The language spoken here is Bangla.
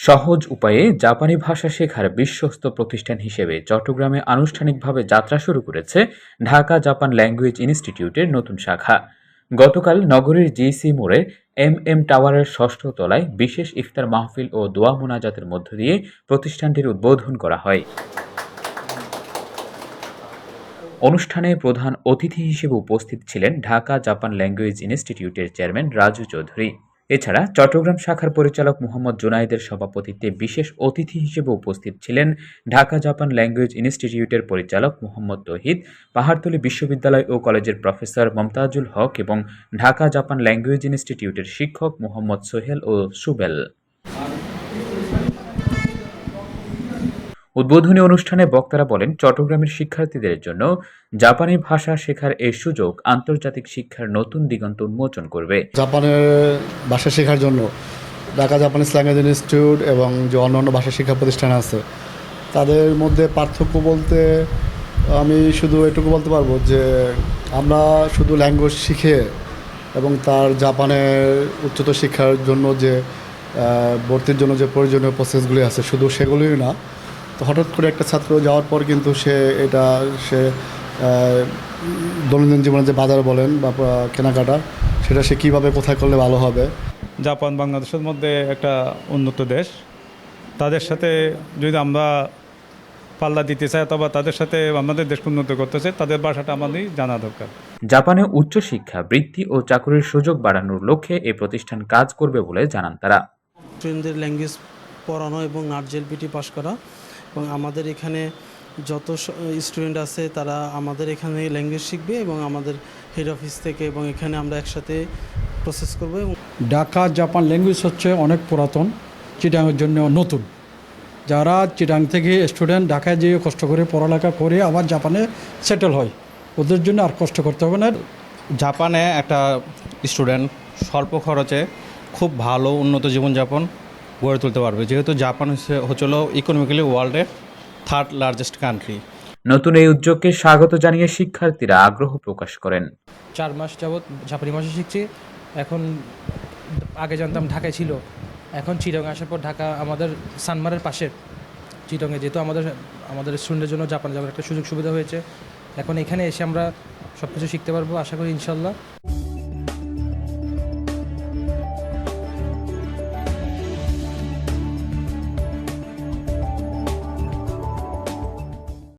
সহজ উপায়ে জাপানি ভাষা শেখার বিশ্বস্ত প্রতিষ্ঠান হিসেবে চট্টগ্রামে আনুষ্ঠানিকভাবে যাত্রা শুরু করেছে ঢাকা জাপান ল্যাঙ্গুয়েজ ইনস্টিটিউটের নতুন শাখা। গতকাল নগরীর জিসি মোড়ে এম এম টাওয়ারের ষষ্ঠ তলায় বিশেষ ইফতার মাহফিল ও দোয়া মোনাজাতের মধ্য দিয়ে প্রতিষ্ঠানটির উদ্বোধন করা হয়। অনুষ্ঠানে প্রধান অতিথি হিসেবে উপস্থিত ছিলেন ঢাকা জাপান ল্যাঙ্গুয়েজ ইনস্টিটিউটের চেয়ারম্যান রাজু চৌধুরী। এছাড়া চট্টগ্রাম শাখার পরিচালক মোহাম্মদ জুনাইদের সভাপতিত্বে বিশেষ অতিথি হিসেবে উপস্থিত ছিলেন ঢাকা জাপান ল্যাঙ্গুয়েজ ইনস্টিটিউটের পরিচালক মোহাম্মদ তহিদ, পাহাড়তলী বিশ্ববিদ্যালয় ও কলেজের প্রফেসর মমতাজুল হক এবং ঢাকা জাপান ল্যাঙ্গুয়েজ ইনস্টিটিউটের শিক্ষক মোহাম্মদ সোহেল ও সুবেল। উদ্বোধনী অনুষ্ঠানে বক্তারা বলেন, চট্টগ্রামের শিক্ষার্থীদের জন্য জাপানি ভাষা শেখার এই সুযোগ আন্তর্জাতিক শিক্ষার নতুন দিগন্ত উন্মোচন করবে। জাপানের ভাষা শেখার জন্য ঢাকা জাপানিজ ল্যাঙ্গুয়েজ ইনস্টিটিউট এবং যে অন্যান্য ভাষা শিক্ষা প্রতিষ্ঠান আছে, তাদের মধ্যে পার্থক্য বলতে আমি শুধু এটুকু বলতে পারব যে আমরা শুধু ল্যাঙ্গুয়েজ শিখে এবং তার জাপানের উচ্চতর শিক্ষার জন্য যে ভর্তির জন্য যে প্রয়োজনীয় প্রসেসগুলি আছে, শুধু সেগুলোই না তো হঠাৎ করে একটা ছাত্র যাওয়ার পর কিন্তু সে এটা সে দৈনন্দিন জীবনে যে বাজার বলেন বা কেনাকাটা সেটা সে কীভাবে কোথায় করলে ভালো হবে? জাপান বাংলাদেশের মধ্যে একটা উন্নত দেশ। তাদের সাথে যদি আমরা পাল্লা দিতে চাই অথবা তাদের সাথে আমাদের দেশকে উন্নত করতে চাই তাদের ভাষাটা আমাদের জানা দরকার। জাপানে উচ্চশিক্ষা বৃত্তি ও চাকরির সুযোগ বাড়ানোর লক্ষ্যে এই প্রতিষ্ঠান কাজ করবে বলে জানান তারা। স্টুডেন্টদের ল্যাঙ্গুয়েজ পড়ানো এবং নার্জেল পিটি পাস করা এবং আমাদের এখানে যত স্টুডেন্ট আছে তারা আমাদের এখানে ল্যাঙ্গুয়েজ শিখবে এবং আমাদের হেড অফিস থেকে এবং এখানে আমরা একসাথে প্রসেস করব এবং ঢাকা জাপান ল্যাঙ্গুয়েজ হচ্ছে অনেক পুরাতন চিটাংয়ের জন্য নতুন। যারা চিটাং থেকে স্টুডেন্ট ঢাকায় যেয়ে কষ্ট করে পড়ালেখা করে আবার জাপানে সেটেল হয় ওদের জন্য আর কষ্ট করতে হবে না। জাপানে একটা স্টুডেন্ট স্বল্প খরচে খুব ভালো উন্নত জীবনযাপন গড়ে তুলতে পারবে। যেহেতু জাপান হচ্ছে- হচ্ছিল ইকোনমিক্যালি ওয়ার্ল্ডের থার্ড লার্জেস্ট কান্ট্রি নতুন এই উদ্যোগকে স্বাগত জানিয়ে শিক্ষার্থীরা আগ্রহ প্রকাশ করেন। চার মাস যাবৎ জাপানি ভাষা শিখছি। এখন আগে জানতাম ঢাকায় ছিল। এখন চিটং আসার পর ঢাকা আমাদের সানমারের পাশে চিটংয়ে। যেহেতু আমাদের আমাদের স্টুডেন্টের জন্য জাপান যাওয়ার একটা সুযোগ সুবিধা হয়েছে। এখন এখানে এসে আমরা সব কিছু শিখতে পারব আশা করি ইনশাল্লাহ